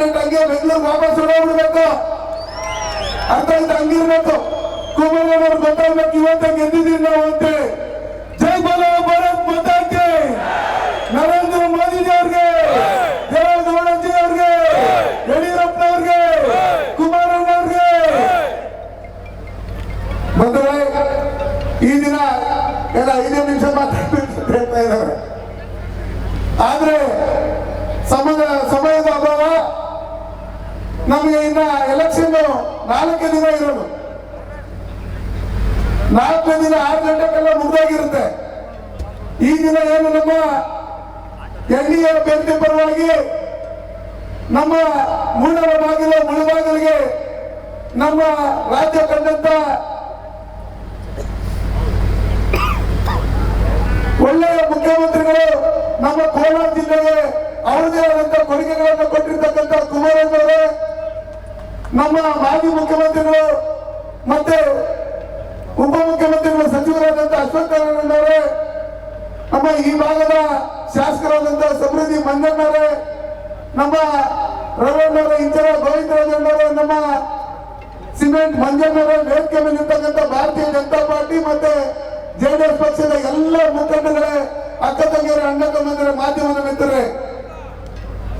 Candidate ಹಂಗೆ ಬೆಂಗಳೂರು ವಾಪಸ್ ಹೊರಬಿಡ್ಬೇಕು ಅರ್ಥ ಆಯ್ತು? ಹಂಗಿರ್ಬೇಕು ಕುಮಾರ ಗೊತ್ತಾಗ್ಬೇಕು ಇವತ್ತ ಗೆದ್ದಿದ್ದೀವಿ ನಾವು ಅಂತೇಳಿ ಜೈ ಬಲ ಭಾರತ್ ನರೇಂದ್ರ ಅವ್ರಿಗೆ ದೇವೇಗೌಡಜಿ ಅವ್ರಿಗೆ, ಯಡಿಯೂರಪ್ಪ ಅವ್ರಿಗೆ, ಕುಮಾರಣ್ಣ ಅವ್ರಿಗೆ. ಬಂಧುಗಳೇ, ಈ ದಿನ ಎಲ್ಲ ಐದೇ ನಿಮಿಷ ಅಂತ ಇದ್ದಾರೆ. ಆದ್ರೆ ಅಭಾವ ನಮಗೆ ಇನ್ನ ಎಲೆಕ್ಷನ್ ನಾಲ್ಕು ದಿನ ಇರೋದು. ನಾಲ್ಕು ದಿನ ಆರು ಗಂಟೆಗೆಲ್ಲ ಮುಗ್ದೋಗಿರುತ್ತೆ. ಈ ದಿನ ಏನು ನಮ್ಮ ಎನ್ ಡಿ ಎ ಅಭ್ಯರ್ಥಿ ಪರವಾಗಿ ನಮ್ಮ ಮೂಡರ ಬಾಗಿಲು ಮುಳುಬಾಗಿಲಿಗೆ ನಮ್ಮ ರಾಜ್ಯ ಕಂಡಂತ ಒಳ್ಳೆಯ ಮುಖ್ಯಮಂತ್ರಿಗಳು ನಮ್ಮ ಕೋಲಾರ ಜಿಲ್ಲೆಗೆ ನಮ್ಮ ಮಾಜಿ ಮುಖ್ಯಮಂತ್ರಿಗಳು ಮತ್ತೆ ಉಪಮುಖ್ಯಮಂತ್ರಿಗಳು ಸಚಿವರಾದಂತಹ ಅಶ್ವತ್ಥ ಅವರೇ ನಮ್ಮ ಈ ಭಾಗದ ಶಾಸಕರಾದಂತ ಸಮೃದ್ಧಿ ಮಂಜಣ್ಣವರೇ ನಮ್ಮ ರವಣ್ಣವರ ಇಂಚರ ಗೋವಿಂದರಾಜಣ್ಣವರೇ ನಮ್ಮ ಸಿಮೆಂಟ್ ಮಂಜಣ್ಣವರ ವೇದಿಕೆ ಮೇಲೆ ಭಾರತೀಯ ಜನತಾ ಪಾರ್ಟಿ ಮತ್ತೆ ಜೆಡಿಎಸ್ ಪಕ್ಷದ ಎಲ್ಲ ಮುಖಂಡಗಳೇ ಅಕ್ಕ ತಂಗಿಯರ, ಅಣ್ಣ ತಮ್ಮಂದಿರ, ಮಾಧ್ಯಮದ ಮಿತ್ರರೇ,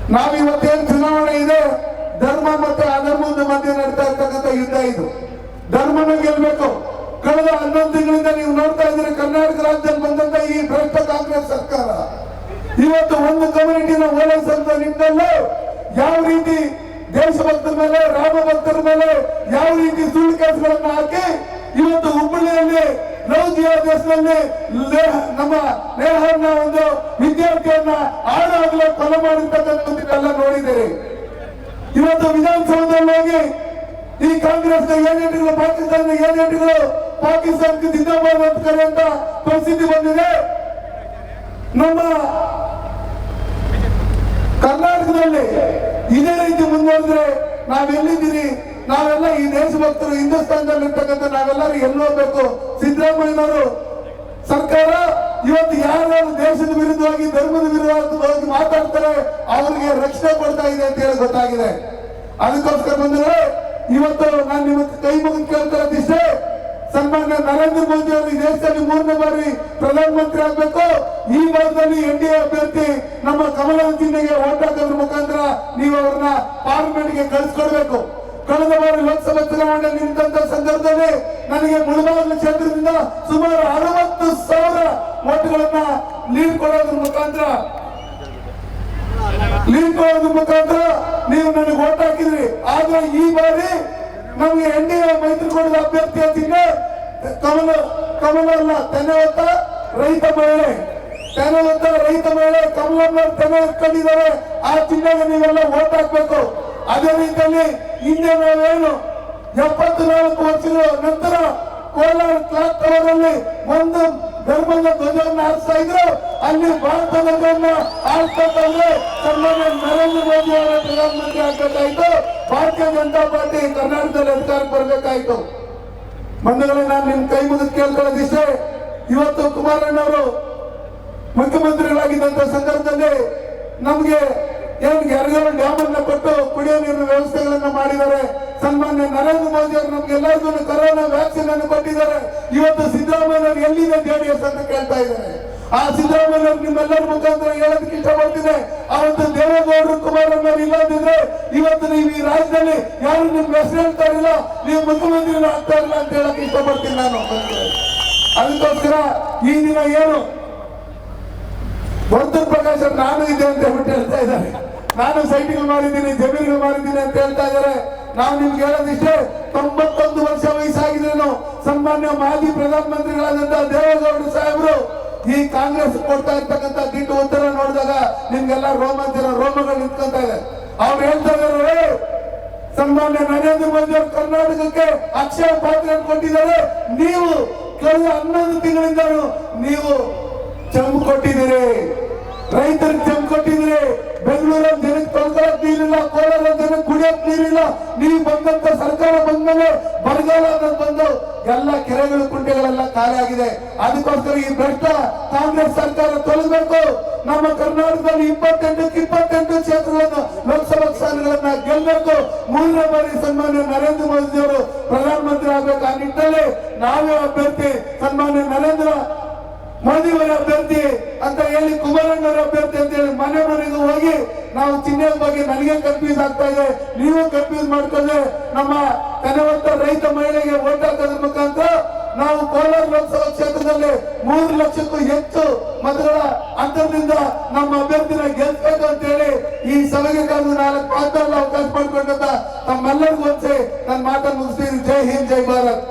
ನಾವಿವತ್ತೇನು ಚುನಾವಣೆ ಇದೆ, ಧರ್ಮ ಮತ್ತು ಇದು ಧರ್ಮನ ಗೆಲ್ಬೇಕು. ಕಳೆದ ಹನ್ನೊಂದು ತಿಂಗಳಿಂದ ನೀವು ನೋಡ್ತಾ ಇದ್ದೀರಿ, ಕರ್ನಾಟಕ ರಾಜ್ಯದಲ್ಲಿ ಬಂದಂತ ಈ ಭ್ರಷ್ಟ ಕಾಂಗ್ರೆಸ್ ಸರ್ಕಾರ. ಇವತ್ತು ಒಂದು ಕಮ್ಯುನಿಟಿನ ಓಲೈಸಂತ ನಿಟ್ಟಿನಲ್ಲೂ ಯಾವ ರೀತಿ ದೇಶಭಕ್ತರ ಮೇಲೆ, ರಾಮ ಭಕ್ತರ ಮೇಲೆ ಯಾವ ರೀತಿ ಸುಳ್ಳು ಕೆಲಸಗಳನ್ನ ಹಾಕಿ ಇವತ್ತು ಹುಬ್ಬಳ್ಳಿಯಲ್ಲಿ ಲವ್ ದೇಶದಲ್ಲಿ ನಮ್ಮ ನೇಹನ್ನ ಒಂದು ವಿದ್ಯಾರ್ಥಿಯನ್ನ ಆಡಾಗಲೇ ಕೊಲೆ ಮಾಡಿರ್ತಕ್ಕಂಥದ್ದನ್ನೆಲ್ಲ ನೋಡಿದ್ದೀರಿ. ಇವತ್ತು ವಿಧಾನಸೌಧದಲ್ಲಿ ಹೋಗಿ ಈ ಕಾಂಗ್ರೆಸ್ನ ಏಜೆಂಟ್ಗಳು ಪಾಕಿಸ್ತಾನ ಏಜೆಂಟ್ಗಳು ಪಾಕಿಸ್ತಾನಕ್ಕೆ ಜಿಂದಾಬಾದ್ ಅಂತ ಪರಿಸ್ಥಿತಿ ಬಂದಿದೆ. ನಮ್ಮ ಕರ್ನಾಟಕದಲ್ಲಿ ಇದೇ ರೀತಿ ಮುಂದುವರೆದ್ರೆ ನಾವೆಲ್ಲಿದ್ದೀರಿ ನಾವೆಲ್ಲ ಈ ದೇಶಭಕ್ತರು ಹಿಂದೂಸ್ತಾನದಲ್ಲಿ ಇರ್ತಕ್ಕಂಥ ನಾವೆಲ್ಲರೂ ಎಲ್ಲಿ ಹೋಗ್ಬೇಕು ಸಿದ್ದರಾಮಯ್ಯನವರು, ಸರ್ಕಾರ ಇವತ್ತು ಯಾರ್ಯಾರು ದೇಶದ ವಿರುದ್ಧವಾಗಿ, ಧರ್ಮದ ವಿರುದ್ಧವಾಗಿ ಮಾತಾಡ್ತಾರೆ, ಅವರಿಗೆ ರಕ್ಷಣೆ ಕೊಡ್ತಾ ಇದೆ ಅಂತ ಹೇಳಿ ಗೊತ್ತಾಗಿದೆ. ಅದಕ್ಕೋಸ್ಕರ ಬಂದ್ರೆ ಇವತ್ತು ನಾನು ನಿಮ್ಮ ಕೈ ಮುಗಿದು ಕೇಳ್ತಾ ಇದ್ದಿಷ್ಟೇ ಸನ್ಮಾನ್ಯ ನರೇಂದ್ರ ಮೋದಿ ಅವರು ಈ ದೇಶದಲ್ಲಿ ಮೂರನೇ ಬಾರಿ ಪ್ರಧಾನಮಂತ್ರಿ ಆಗಬೇಕು. ಈ ಭಾಗದಲ್ಲಿ ಎನ್ ಡಿ ಎ ಅಭ್ಯರ್ಥಿ ನಮ್ಮ ಕಮಲ ಚಿಹ್ನೆಗೆ ಓಟ್ ಹಾಕೋದ್ರ ಮುಖಾಂತರ ನೀವು ಅವ್ರನ್ನ ಪಾರ್ಲಿಮೆಂಟ್ಗೆ ಕಳಿಸ್ಕೊಡ್ಬೇಕು. ಕಳೆದ ಬಾರಿ ಲೋಕಸಭಾ ಚುನಾವಣೆ ನಿಂತ ಸಂದರ್ಭದಲ್ಲಿ ನನಗೆ ಮುಳಬಾಗಿಲು ಕ್ಷೇತ್ರದಿಂದ ಸುಮಾರು ಅರವತ್ತು ಸಾವಿರ ಓಟ್ಗಳನ್ನ ನೀಡ್ಕೊಡೋದ್ರ ಮುಖಾಂತರ ಲೀಡ್ ಮುಖಾಂತರ ನೀವು ನನಗೆ ಓಟ್ ಹಾಕಿದ್ರಿ. ಆದ್ರೆ ಈ ಬಾರಿ ನಮಗೆ ಎನ್ ಡಿ ಎ ಮೈತ್ರಿಕೂಟದ ಅಭ್ಯರ್ಥಿ ಅಂತಿದ್ರೆ ಕಮಲ ಕಮಲ ಅಲ್ಲ ತೆನೆ ಹೊತ್ತ ರೈತ ಮಹಿಳೆ. ತೆನೆ ಹೊತ್ತ ರೈತ ಮಹಿಳೆ, ಕಮಲಮ್ಮ ತೆನೆ ಎತ್ಕೊಂಡಿದ್ದಾರೆ. ಆ ಚಿಹ್ನೆಗೆ ನೀವೆಲ್ಲ ಓಟ್ ಹಾಕ್ಬೇಕು. ಅದೇ ರೀತಿಯಲ್ಲಿ ಹಿಂದೆ ನಾವೇನು ಎಪ್ಪತ್ತು ನಾಲ್ಕು ವರ್ಷಗಳ ನಂತರ ಕೋಲಾರ ಕ್ಲಾಕ್ ಟವರ್ ಅಲ್ಲಿ ಒಂದು ಧರ್ಮದ ಧ್ವಜವನ್ನು ಹಾರಿಸ್ತಾ ಇದ್ರು. ಅಲ್ಲಿ ಭಾರತ ಧ್ವಜವನ್ನ ಹಾರಿಸ್ಬೇಕಂದ್ರೆ ಸನ್ಮಾನ್ಯ ನರೇಂದ್ರ ಮೋದಿ ಅವರ ಪ್ರಧಾನಮಂತ್ರಿ ಆಗ್ಬೇಕಾಯ್ತು. ಭಾರತೀಯ ಜನತಾ ಪಾರ್ಟಿ ಕರ್ನಾಟಕದಲ್ಲಿ ಅಧಿಕಾರಕ್ಕೆ ಬರ್ಬೇಕಾಯ್ತು. ಬಂಧುಗಳೇ, ನಾನು ನಿಮ್ ಕೈ ಮುಗಿದು ಕೇಳ್ಕೊಳ್ಳೋದಿಷ್ಟೇ. ಇವತ್ತು ಕುಮಾರಣ್ಣವರು ಮುಖ್ಯಮಂತ್ರಿಗಳಾಗಿದ್ದಂತ ಸಂದರ್ಭದಲ್ಲಿ ನಮ್ಗೆ ಏನ್ ಎರಗಲ್ ಡ್ಯಾಮ್ ಅನ್ನ ಕೊಟ್ಟು ಕುಡಿಯೋ ನೀರಿನ ವ್ಯವಸ್ಥೆಗಳನ್ನ ಮಾಡಿದ್ದಾರೆ. ಸನ್ಮಾನ್ಯ ನರೇಂದ್ರ ಮೋದಿ ಅವರು ನಮ್ಗೆ ಎಲ್ಲರಿಗೂ ಕೊರೋನಾ ವ್ಯಾಕ್ಸಿನ್ ಅನ್ನು ಕೊಟ್ಟಿದ್ದಾರೆ. ಇವತ್ತು ಸಿದ್ದರಾಮಯ್ಯ ಎಲ್ಲಿದೆ ಜೆಡಿಎಸ್ ಅಂತ ಕೇಳ್ತಾ ಇದ್ದಾರೆ. ಆ ಸಿದ್ದರಾಮಯ್ಯ ನಿಮ್ಮೆಲ್ಲರ ಮುಖಾಂತರ ಹೇಳೋದಕ್ಕೆ ಇಷ್ಟಪಡ್ತಿದೆ ಅವತ್ತು ದೇವೇಗೌಡರು ಅವರು ಇಲ್ಲದಿದ್ರೆ ಇವತ್ತು ನೀವು ಈ ರಾಜ್ಯದಲ್ಲಿ ಯಾರು ನಿಮ್ ಹೆಸರು ಹೇಳ್ತಾ ಇರಲಿಲ್ಲ ನೀವು ಮುಖ್ಯಮಂತ್ರಿ ಆಗ್ತಾ ಇಲ್ಲ ಅಂತ ಹೇಳಕ್ ಇಷ್ಟಪಡ್ತೀನಿ ನಾನು. ಅದಕ್ಕೋಸ್ಕರ ಈ ದಿನ ಏನು? ವರ್ತೂರ್ ಪ್ರಕಾಶ್ ನಾನು ಇದೆ ಅಂತ ಹೇಳ್ಬಿಟ್ಟು ಹೇಳ್ತಾ ಇದ್ದಾರೆ. ನಾನು ಸೈಟ್ಗಳು ಮಾಡಿದ್ದೀನಿ, ಜಮೀನುಗಳು ಮಾಡಿದ್ದೀನಿ ಅಂತ ಹೇಳ್ತಾ ಇದ್ದಾರೆ. ನಾವು ನಿಮ್ಗೆ ಹೇಳೋದಿಷ್ಟೇ, ತೊಂಬತ್ತೊಂದು ವರ್ಷ ವಯಸ್ಸಾಗಿದ್ರೇನು ಸನ್ಮಾನ್ಯ ಮಾಜಿ ಪ್ರಧಾನಮಂತ್ರಿಗಳಾದಂತ ದೇವೇಗೌಡರು ಸಾಹೇಬರು ಈ ಕಾಂಗ್ರೆಸ್ ಕೊಡ್ತಾ ಇರ್ತಕ್ಕಂಥ ದಿಟ್ಟು ಉತ್ತರ ನೋಡಿದಾಗ ನಿಮ್ಗೆಲ್ಲ ರೋಮಾಂಚನ ರೋಮಗಳು ನಿಂತ್ಕೊಂತ ಇದೆ. ಅವ್ರು ಹೇಳ್ತಾ ಇದಾರೆ ಸನ್ಮಾನ್ಯ ನರೇಂದ್ರ ಮೋದಿ ಅವರು ಕರ್ನಾಟಕಕ್ಕೆ ಅಕ್ಷಯ ಪಾತ್ರ ಕೊಟ್ಟಿದ್ದಾರೆ. ನೀವು ಕಳೆದ ಹನ್ನೊಂದು ತಿಂಗಳಿಂದ ನೀವು ಚಂಬು ಕೊಟ್ಟಿದ್ದೀರಿ. ರೈತರಿಗೆ ಚಂಬು ಕೊಟ್ಟಿದ್ರಿ ಬೆಂಗಳೂರ ದಿನಕ್ಕೆ ತೊಳ್ಕೊಳಕ್ ನೀರಿಲ್ಲ ಕೋಲಾರ ನೀರು ಕುಡಿಯಕ್ ನೀರಿಲ್ಲ ನೀವು ಬಂದಂತ ಸರ್ಕಾರ ಬಂದ್ಮೇಲೆ ಬರಗಾಲ ಬಂದು ಎಲ್ಲ ಕೆರೆಗಳು, ಕುಂಟೆಗಳೆಲ್ಲ ಖಾಲಿ ಆಗಿದೆ. ಅದಕ್ಕೋಸ್ಕರ ಈ ಭ್ರಷ್ಟ ಕಾಂಗ್ರೆಸ್ ಸರ್ಕಾರ ತೊಲಗಬೇಕು. ನಮ್ಮ ಕರ್ನಾಟಕದಲ್ಲಿ ಇಪ್ಪತ್ತೆಂಟಕ್ಕೆ ಇಪ್ಪತ್ತೆಂಟು ಕ್ಷೇತ್ರಗಳನ್ನು ಲೋಕಸಭಾ ಸ್ಥಾನಗಳನ್ನ ಗೆಲ್ಲಬೇಕು. ಮೂರನೇ ಬಾರಿ ಸನ್ಮಾನ್ಯ ನರೇಂದ್ರ ಮೋದಿ ಅವರು ಪ್ರಧಾನಮಂತ್ರಿ ಆಗಬೇಕು ಆ ನಿಟ್ಟಿನಲ್ಲಿ. ನಾವೇ ಅಭ್ಯರ್ಥಿ ಸನ್ಮಾನ್ಯ ನರೇಂದ್ರ ಮೋದಿಯವರ ಅಭ್ಯರ್ಥಿ ಅಂತ ಹೇಳಿ ಕುಮಾರಣ್ಣವರ ಅಭ್ಯರ್ಥಿ ಅಂತ ಹೇಳಿ ಮನೆ ಮನೆಗೂ ಹೋಗಿ ನಾವು ಚಿಹ್ನೆಯ ಬಗ್ಗೆ ನನಗೆ ಕನ್ಫ್ಯೂಸ್ ಆಗ್ತಾ ಇದೆ. ನೀವು ಕನ್ಫ್ಯೂಸ್ ಮಾಡ್ಕೊಂಡ್ರೆ ನಮ್ಮ ಕನವಂತ ರೈತ ಮಹಿಳೆಗೆ ಓಟ್ ಹಾಕೋದ್ರ ಮುಖಾಂತರ ನಾವು ಕೋಲಾರ ಲೋಕಸಭಾ ಕ್ಷೇತ್ರದಲ್ಲಿ ಮೂರು ಲಕ್ಷಕ್ಕೂ ಹೆಚ್ಚು ಮತಗಳ ಅಂತರದಿಂದ ನಮ್ಮ ಅಭ್ಯರ್ಥಿನ ಗೆಲ್ಸ್ಬೇಕು ಅಂತ ಹೇಳಿ ಈ ಸಭೆಗೆ ಕರೆದು ನಾಲ್ಕು ಮಾತಾಡಲು ಅವಕಾಶ ಮಾಡಿಕೊಂಡಂತ ತಮ್ಮೆಲ್ಲರಿಗೂ ಒಂದ್ಸಿ ನನ್ನ ಮಾತನ್ನು ಮುಗಿಸ್ತೀನಿ. ಜೈ ಹಿಂದ್, ಜೈ ಭಾರತ್.